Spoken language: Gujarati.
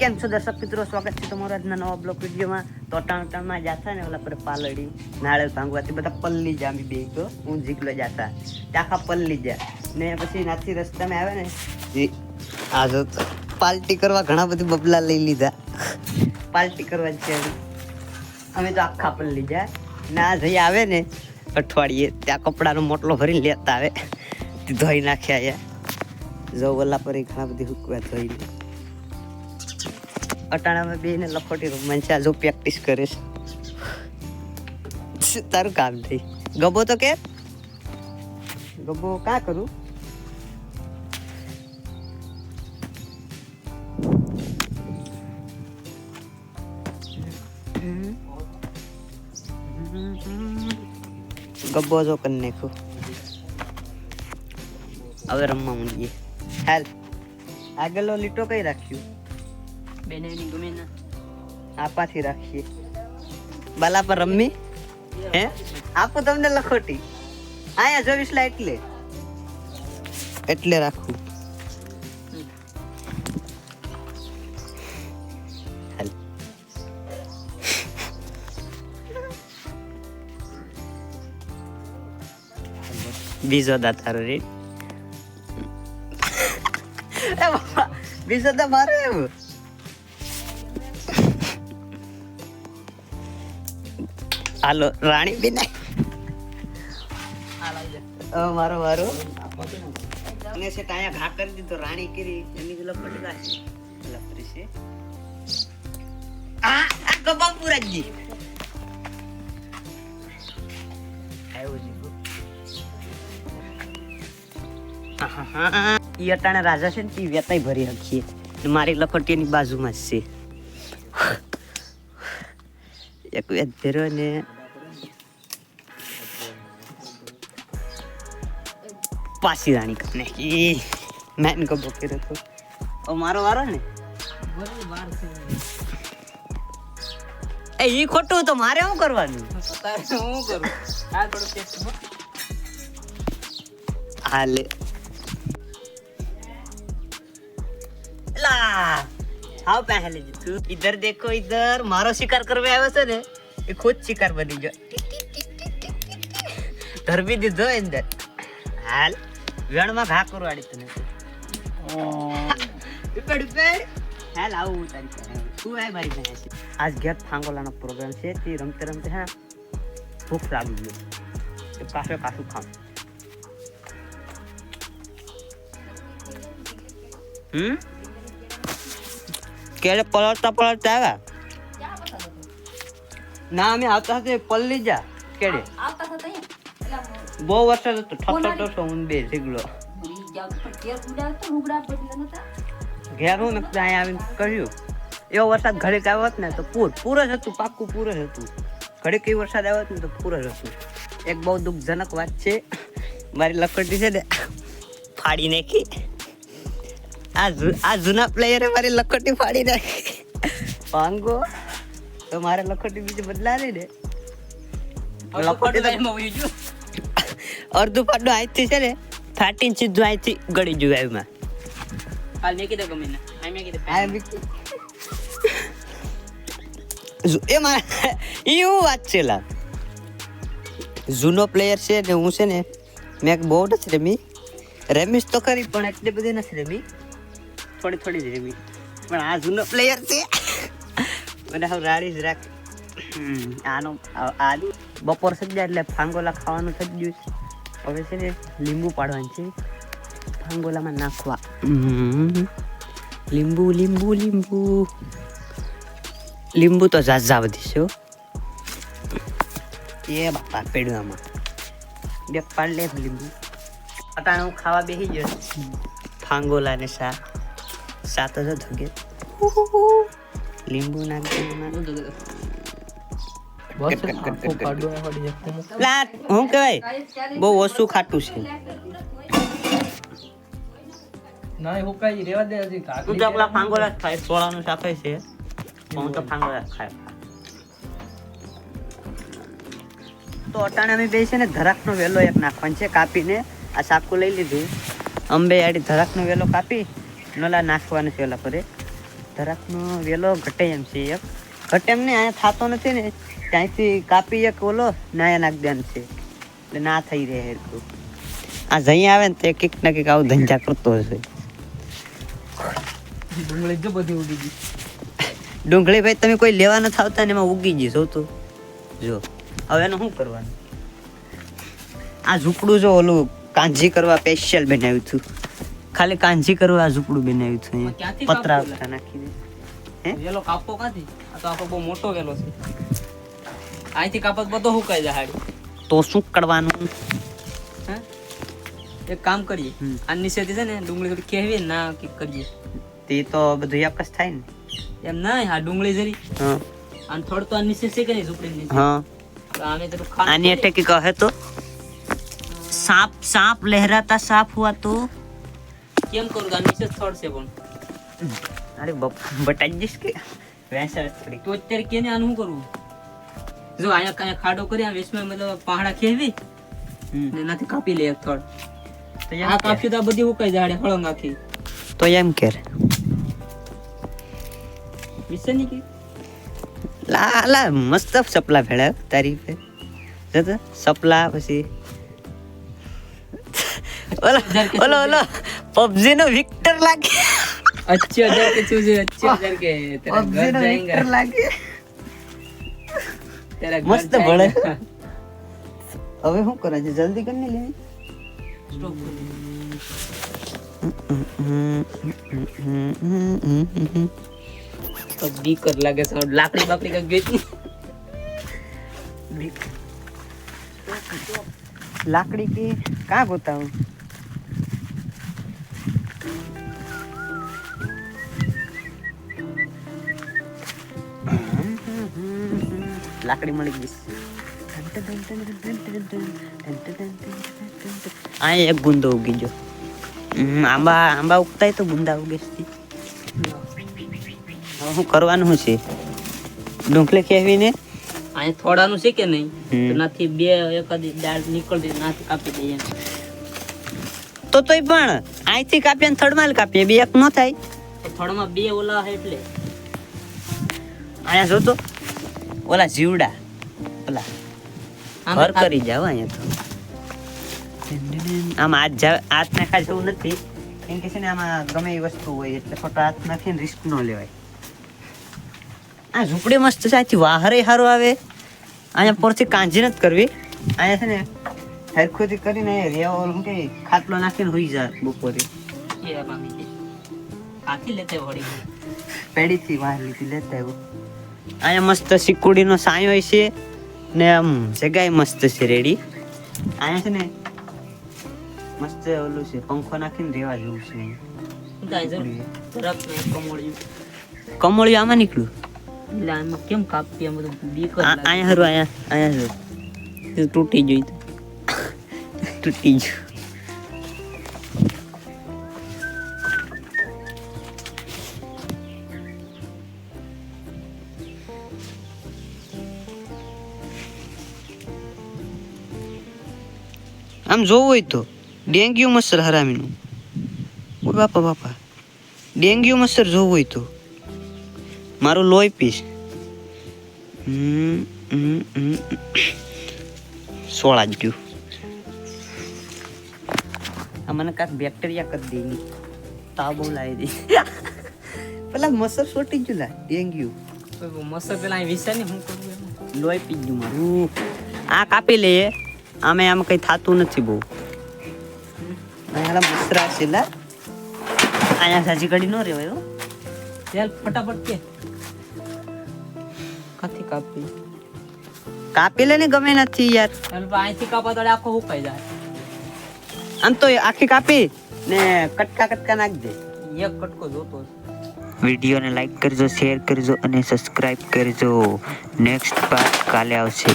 કેમ છો દર્શક મિત્રો? સ્વાગત છે તમારા આજના નવા બ્લોક વિડીયોમાં. તો ટણ ટણમાં જાતા ને ઓલા પર પાલડી નાળેલ ભાંગવાથી બધા પલ્લી જામી બે તો હું જીકલો જાતા. આખા પલ્લી જા. ને પછી નાથી રસ્તામાં આવે ને આ જો તો કરવા ઘણા બધી બબલા લઈ લીધા. પાલટી કરવા છે અમે તો આખા પલ્લી જા. ના જઈ આવે ને અઠવાડિયે, ત્યાં કપડાનો મોટલો ભરીને લેતા આવે. ધોઈ નાખ્યા યા જો ઓલા પર ઘણા બધી હુકવા ધોઈને. અટાણામાં બેને લખોટી રૂમમાં છે આ પ્રેક્ટિસ કરે છે. તારું કામ થઈ ગબો તો કે? ગબો કા કરું? ગબ્બો જો કરી નાખ્યો હવે રમવા માંડીએ. હાલ. આગળનો લીટો કઈ રાખ્યું? આપાથી રાખીએ. બાલા પર રમવી હે? આપું તમને લખોટી. આયા જોવીસલા એટલે. એટલે રાખું. બીજો દાતારો રે એ બીજો તો મારો એવું. હાલો રાણી બેન મારો મારો. અને છે ટાયા ઘા કરી દીધો રાણી કરી. એની પેલો પટકા છે લફરી છે. આ આ ગબા પુરાજી. આવ્યો જીગો ઈ અટાણે રાજા છે ને તી વેતાઈ ભરી રાખીએ મારી લખોટીની બાજુમાં જ છે. એક વેત ને પાછી રાણી કપને ઈ મેન કબો કર્યો તો ઓ મારો વારો ને એ ઈ ખોટું તો મારે શું કરવાનું તારે હું કરું આ થોડું ટેસ્ટ હાલે લા હાવ પહેલે જ તું. ઇધર દેખો ઇધર મારો શિકાર કરવા આવ્યો છે ને એ ખુદ શિકાર બની ગયો. ધરબી દીધો અંદર. હાલ વેણમાં ઘા કરવાડી તને ઉપેડ ઉપેડ. હાલ આવું તારી. તું આય મારી પાસે આજ ઘેર ફાંગોલાનો પ્રોગ્રામ છે તે રમતે રમતે હા ભૂખ લાગી ગયો એ પાસે પાછું ખાવ હમ? કેળે પલળતા પલળતા આવ્યા? ના અમે આવતા હતા પલળી જા અહીંયા? બહુ વરસાદ હતો ઠક ઠક હું બે ઝીગલો. ઘેર હું ને અહીંયા આવીને કર્યું. એવો વરસાદ ઘડીક આવ્યો હોત ને તો પૂર પૂર જ હતું પાક્કું પૂર જ હતું. ઘડીક એ વરસાદ આવ્યો ને તો પૂર જ હતું. એક બહુ દુઃખજનક વાત છે. મારી લકડી છે ને ફાડી નાખી. આ જૂ- જૂના પ્લેયરે મારી લખોટી ફાડી નાખી. પાંગો તો મારે લખોટી બીજી બદલાવી ને લખોટી અડધું પાડું અહીંથી છે ને ફાટીને સીધું અહીંથી ગળી ગયું એમાં હાલ મેં કીધું ગમે ના. મેં કીધું આ બી- એ મારા એવું વાત છે લા. જૂનો પ્લેયર છે ને હું છે ને મેં બહુ નથી રમી. રમીશ તો ખરી પણ એટલી બધી નથી રમી. થોડી થોડી જ રમી. પણ આ જૂનો પ્લેયર છે. મને હવે રાડી જ રાખ. આનો આ- બપોર થઈ જાય એટલે ફાંગોલા ખાવાનું થઈ ગયું છે. હવે છે ને લીંબુ પાડવાનું છે. ફાંગોલામાં નાખવા. લીંબુ લીંબુ લીંબુ. લીંબુ તો ઝાઝા છે એ બાપા પેડવામાં. બે પાડ લે લીંબુ. અટાણે હું ખાવા બેસી ગયો ફાંગોલા ને સા સા હજાર ધગે લીંબુ હું કહેવાય બહુ ઓછું ખાટું છે. તું તો પેલા ફાંગોલા જ ખાય સોળાનું શાક છે. હું તો ફાંગોલા જ ખાય. તો અટાણે અમે બે છે ને ધરાકનો વેલો એક નાખવાનો છે કાપીને. આ સાકું લઈ લીધું. અંબે આડી ધરાકનો વેલો કાપી. નોલા નાખવાનું છે ઓલા પરે. ધરાકનો વેલો ઘટે એમ છે એક. ઘટે એમ ને અહીંયા થતો નથી ને ત્યાંથી કાપી એક ઓલો ને અહીંયા નાખ દેવાનું છે. એટલે ના થઈ રહે આ જઈ આવે ને તે કંઈક ને કંઈક આવું ધંધા કરતો હશે. ડુંગળી જો બધી ઉગી ગઈ. ડુંગળી ભાઈ તમે કોઈ લેવા નથી આવતા ને એમાં ઉગી ગઈ જો તો. જો હવે એનું શું કરવાનું? આ ઝૂંપડું જો ઓલું કાંજી કરવા સ્પેશિયલ બનાવ્યું હતું. ખાલી કાંજી કરવા ઝૂંપડું બનાવ્યું છે પતરા નાખી દે? વેલો કાપવો કાંથી? આ તો આખો બહુ મોટો વેલો છે. અહીંથી કાપત બધો હુકાઈ જાય તો શું કરવાનું? એક કામ કરીએ. આ નીચેથી છે ને ડુંગળી થોડી કહેવી ના કે કરીએ. તે તો બધું એક જ થાય ને? એમ ના આ ડુંગળી જરી. હા. અને થોડું તો આ નીચે છે કે નહીં ઝૂંપડી નીચે હા. તો આમે થોડું એટલે કે કહે તો સાપ સાપ લહેરાતા સાપ હુઆ તો કેમ કરું આ નીચે જ થડશે પણ. અરે બટાઈ જઈશ કે? વૈસા થોડી તો અત્યારે કેને આનું કરવું જો અહીંયા કાંઈ ખાડો કરી આ વેસમાં મતલબ પહાડા ખેવી ને એનાથી કાપી લે એક થડ. તો આ કાપ્યું તો આ બધી ઉકાઈ જાડે હળંગ આખી. તો એમ કે વિશે નહીં કે? લા લા મસ્ત સપલા ભેળા તારી પે. સપલા પછી. ઓલો ઓલો ઓલો. पबजी नो विक्टर लागे अच्छे हजार के चूजे अच्छे हजार के तेरा घर जाएगा विक्टर लागे तेरा घर मस्त बड़े अबे हम करा जे जल्दी करने ले स्टॉप तो बी कर लगे सब लाकड़ी बाकड़ी का गेट लाकड़ी के कहाँ होता हूँ લાકડી મળી ગઈ. આ એક ગુંદો ઉગી ગયો. આંબા આંબા ઉગતાય તો ગુંદા ઉગે છે. હવે શું કરવાનું છે? ડુંગળી કહેવીને અહીંયા થોડાનું છે કે નહીં? નથી બે એક દાળ નીકળતી નાથી કાપી દઈએ. તો તોય પણ અહીંથી કાપીએ ને થડમાં કાપીએ બે એક ન થાય. તો બે ઓલા એટલે. અહીંયા જોતો. ઓલા જીવડા. ઓલા આમ કરી જાવ અહીંયા તો. આમ હાથ હાથ નાખા જેવું નથી. કેમ કે છે ને આમાં ગમે એ વસ્તુ હોય એટલે ખોટો હાથ નાખીને રિસ્ક ન લેવાય. આ ઝૂંપડી મસ્ત છે આથી વાહરે સારું આવે. અહીંયા પરથી કાંજી નથી કરવી. અહીંયા છે ને હરખુથી કરીને રેવો શું કે ખાટલો નાખીને હોઈ જાય બપોરે. એ મામી. કાથી લેતે વળી પેઢીથી વાર લીધી લેતા આવ્યો અહીંયા મસ્ત સિકુડીનો સાયો છે ને આમ જગાય મસ્ત છે રેડી. અહીંયા છે ને મસ્ત ઓલું છે પંખો નાખીને રેવા જેવું છે કમોળ્યું. આમાં નીકળ્યું? કેમ કાપી આમ બધું. અહીંયા હરું અહીંયા અહીંયા તૂટી જોઈ તૂટી ગયું આમ જોવું હોય તો ડેન્ગ્યુ મચ્છર હરામીનું ઓ બાપા બાપા ડેન્ગ્યુ મચ્છર જોવું હોય તો મારું લોહી પીસ હમ, હમ, હમ. સોળા જ ગયું આ મને કાંઈક બેક્ટેરિયા કરી દે તાવ બહુ લાવી દે પેલા મચ્છર સોટી ગયું લા ડેન્ગ્યુ. મસર પેલા અહીં વિશે નહીં હું કરું? લોહી પી ગયું મારું. આ કાપી લે. આમે આમ કંઈ થતું નથી બહુ. અહીંયા મસરા છે લા. અહીંયા સાજી કડી ન રહેવાય. ચાલ ફટાફટ કે. કાથી કાપી? કાપી લે ને ગમે નથી યાર. અહીંથી કાપા તો આખો હુકાઈ જાય. આમ તો આખી કાપી ને કટકા કટકા નાખ દે. એક કટકો જોતો વિડીયોને લાઈક કરજો શેર કરજો અને સબસ્ક્રાઈબ કરજો. નેક્સ્ટ પાર્ટ કાલે આવશે.